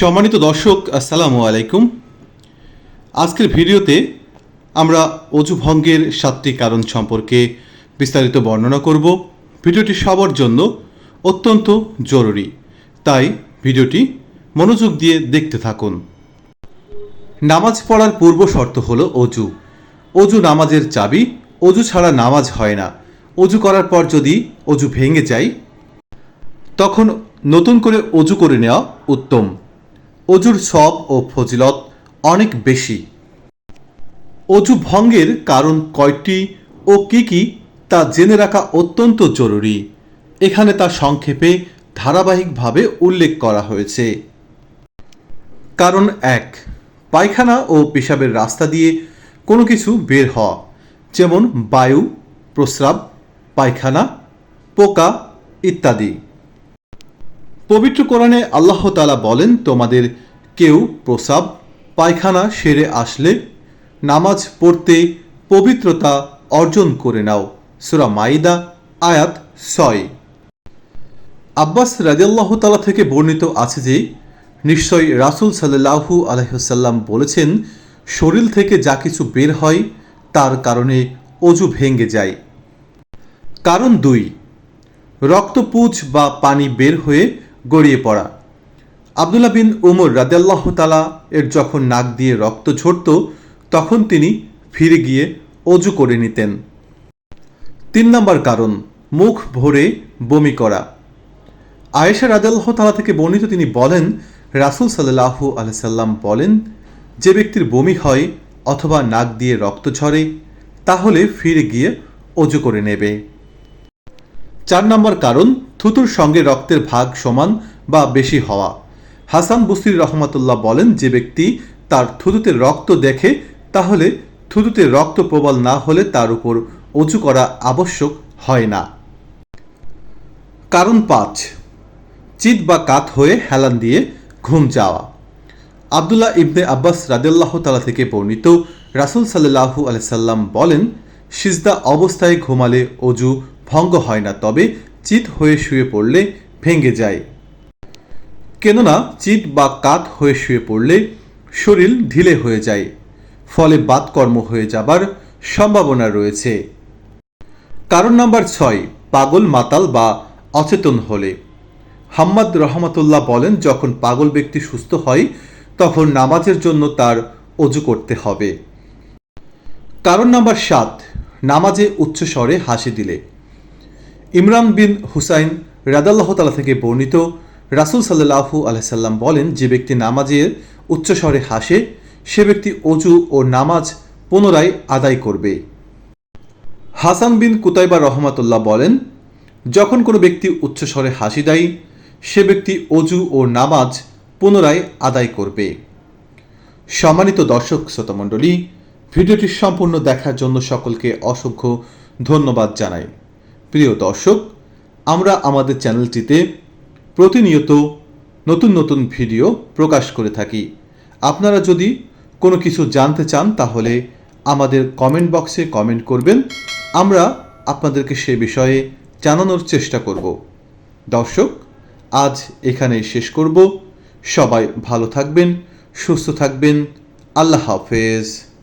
সম্মানিত দর্শক, আসসালামু আলাইকুম। আজকের ভিডিওতে আমরা অজু ভঙ্গের সাতটি কারণ সম্পর্কে বিস্তারিত বর্ণনা করব। ভিডিওটি সবার জন্য অত্যন্ত জরুরি। তাই ভিডিওটি মনোযোগ দিয়ে দেখতে থাকুন। নামাজ পড়ার পূর্ব শর্ত হল অজু। অজু নামাজের চাবি, অজু ছাড়া নামাজ হয় না। অজু করার পর যদি অজু ভেঙে যায়, তখন নতুন করে অজু করে নেওয়া উত্তম। অজুর সব ও ফজিলত অনেক বেশি। অজু ভঙ্গের কারণ কয়টি ও কি কি তা জেনে রাখা অত্যন্ত জরুরি। এখানে তা সংক্ষেপে ধারাবাহিকভাবে উল্লেখ করা হয়েছে। কারণ এক, পায়খানা ও পেশাবের রাস্তা দিয়ে কোনো কিছু বের হওয়া, যেমন বায়ু, প্রস্রাব, পায়খানা, পোকা ইত্যাদি। পবিত্র কোরআনে আল্লাহ তালা বলেন, তোমাদের কেউ প্রসাব, পায়খানা সেরে আসলে নামাজ পড়তে পবিত্রতা অর্জন করে নাও। সুরা মাইদা, আয়াত ছয়। আব্বাস রাজিয়াল্লাহ তালা থেকে বর্ণিত আছে যে, নিশ্চয় রাসুল সাল্লাহু আলহ্লাম বলেছেন, শরীর থেকে যা কিছু বের হয়, তার কারণে অজু ভেঙে যায়। কারণ দুই, রক্তপুজ বা পানি বের হয়ে গড়িয়ে পড়া। আবদুল্লাহ বিন উমর রাদেল্লাহ তালা এর যখন নাক দিয়ে রক্ত ঝরত, তখন তিনি ফিরে গিয়ে অজু করে নিতেন। তিন নম্বর কারণ, মুখ ভরে বমি করা। আয়েশা রাদেল্লাহ তালা থেকে বর্ণিত তিনি বলেন, রাসুল সাল্লাহু আলসাল্লাম বলেন, যে ব্যক্তির বমি হয় অথবা নাক দিয়ে রক্ত ঝরে, তাহলে ফিরে গিয়ে অজু করে নেবে। চার নম্বর কারণ থুতুর সঙ্গে রক্তের ভাগ সমান বা বেশি হওয়া। হাসান বসির রহমতুল্লাহ বলেন, যে ব্যক্তি তার থুতুতে রক্ত দেখে, তাহলে থুতুতে রক্ত প্রবল না হলে তার উপর অজু করা আবশ্যক হয় না। কারণ পাঁচ, চিত বা কাত হয়ে হেলান দিয়ে ঘুম যাওয়া আবদুল্লাহ ইবনে আব্বাস রাদেল্লাহ তালা থেকে বর্ণিত রাসুল সাল্লাহু আলাইসাল্লাম বলেন, সিজদা অবস্থায় ঘুমালে অজু ভঙ্গ হয় না, তবে চিত হয়ে শুয়ে পড়লে ভেঙে যায়। কেননা চিত বা কাত হয়ে শুয়ে পড়লে শরীর ঢিলে হয়ে যায়। ফলে বাতকর্ম হয়ে যাবার সম্ভাবনা রয়েছে। কারণ নাম্বার ছয়, পাগল মাতাল বা অচেতন হলে। হাম্মাদ রহমতুল্লাহ বলেন, যখন পাগল ব্যক্তি সুস্থ হয়, তখন নামাজের জন্য তার অজু করতে হবে। কারণ নাম্বার সাত, নামাজে উচ্চস্বরে হাসি দিলে। ইমরান বিন হুসাইন রাদাল্লাহ তালা থেকে বর্ণিত রাসুল সাল্লাহু আলহাম বলেন, যে ব্যক্তি নামাজের উচ্চস্বরে হাসে, সে ব্যক্তি অজু ও নামাজ পুনরায় আদায় করবে। হাসান বিন কুতাইবা রহমাতুল্লাহ বলেন, যখন কোনো ব্যক্তি উচ্চস্বরে হাসি দেয়, সে ব্যক্তি অজু ও নামাজ পুনরায় আদায় করবে। সম্মানিত দর্শক, শ্রোতামণ্ডলী, ভিডিওটি সম্পূর্ণ দেখার জন্য সকলকে অসংখ্য ধন্যবাদ জানাই। প্রিয় দর্শক, আমরা আমাদের চ্যানেলটিতে প্রতিনিয়ত নতুন নতুন ভিডিও প্রকাশ করে থাকি। আপনারা যদি কোনো কিছু জানতে চান, তাহলে আমাদের কমেন্ট বক্সে কমেন্ট করবেন। আমরা আপনাদেরকে সে বিষয়ে জানানোর চেষ্টা করব। দর্শক, আজ এখানেই শেষ করব। সবাই ভালো থাকবেন, সুস্থ থাকবেন। আল্লাহ হাফেজ।